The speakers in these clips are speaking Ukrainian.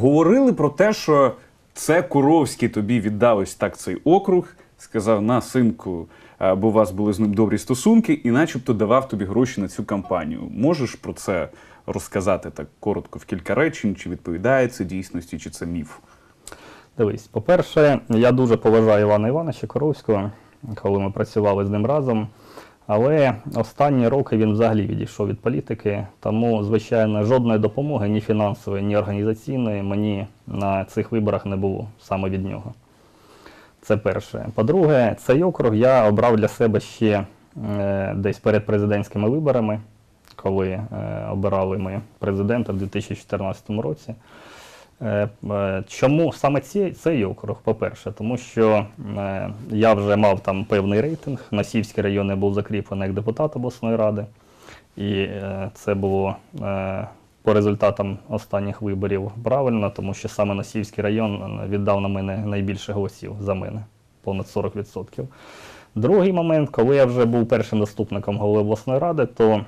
говорили про те, що це Куровський тобі віддав ось так цей округ, сказав на синку, е, бо у вас були з ним добрі стосунки, і начебто давав тобі гроші на цю кампанію. Можеш про це розказати так коротко в кілька речень, чи відповідає це дійсності, чи це міф? Дивись, по-перше, я дуже поважаю Івана Івановича Коровського, коли ми працювали з ним разом. Але останні роки він взагалі відійшов від політики, тому, звичайно, жодної допомоги, ні фінансової, ні організаційної мені на цих виборах не було саме від нього. Це перше. По-друге, цей округ я обрав для себе ще е, десь перед президентськими виборами, коли е, обирали ми президента в 2014 році. Е, е, Чому саме ці, цей округ? По-перше, тому що е, я вже мав там певний рейтинг. Насівський район я був закріплений як депутат обласної ради, і це було по результатам останніх виборів правильно, тому що саме Насівський район віддав на мене найбільше голосів за мене, понад 40%. Другий момент, коли я вже був першим заступником голови обласної ради, то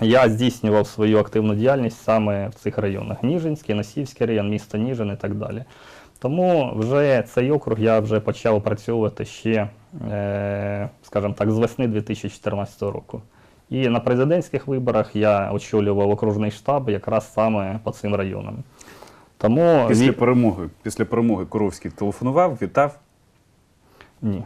я здійснював свою активну діяльність саме в цих районах: Ніжинський, Носівський район, місто Ніжин і так далі. Тому вже цей округ я вже почав опрацьовувати ще, е, скажімо так, з весни 2014 року. І на президентських виборах я очолював окружний штаб якраз саме по цим районам. Тому Після перемоги, після перемоги Куровський телефонував, вітав. ні.